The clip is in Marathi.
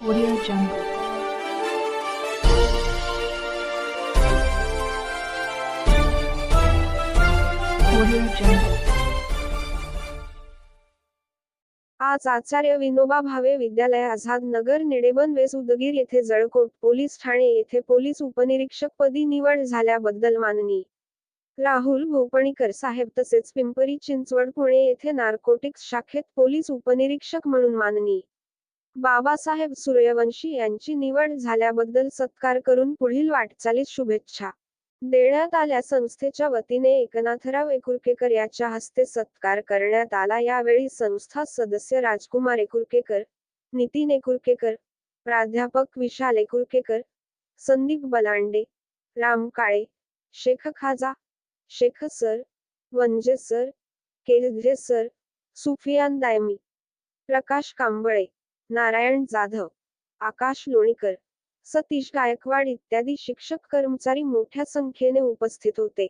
Audio Jungle. आज आचार्य विनोबा भावे विद्यालय आझाद नगर निडेबन वेस उदगीर येथे जळकोट पोलीस ठाणे येथे पोलीस उपनिरीक्षक पदी निवड झाल्याबद्दल माननी राहुल भोपणीकर साहेब तसेच पिंपरी चिंचवड पुणे येथे नार्कोटिक्स शाखेत पोलीस उपनिरीक्षक म्हणून माननी बाबासाहेब सूर्यवंशी यांची निवड झाल्याबद्दल सत्कार करून पुढील वाटचालीस शुभेच्छा. देण्यात आल्या संस्थेच्या वतीने एकनाथराव एकुरकेकर याच्या हस्ते सत्कार करण्यात आला. यावेळी संस्था सदस्य राजकुमार एकुरकेकर नितीन एकुरकेकर प्राध्यापक Vishal Ekurkekar Sandeep Balande Ram Kale Shaikh Khaja Shaikh sir Vanje sir Kelzhe sir Sufiyan Daymi Prakash Kamble Narayan Jadhav Akash Lonikar Satish Gaikwad इत्यादी शिक्षक कर्मचारी मोठ्या संख्येने उपस्थित होते.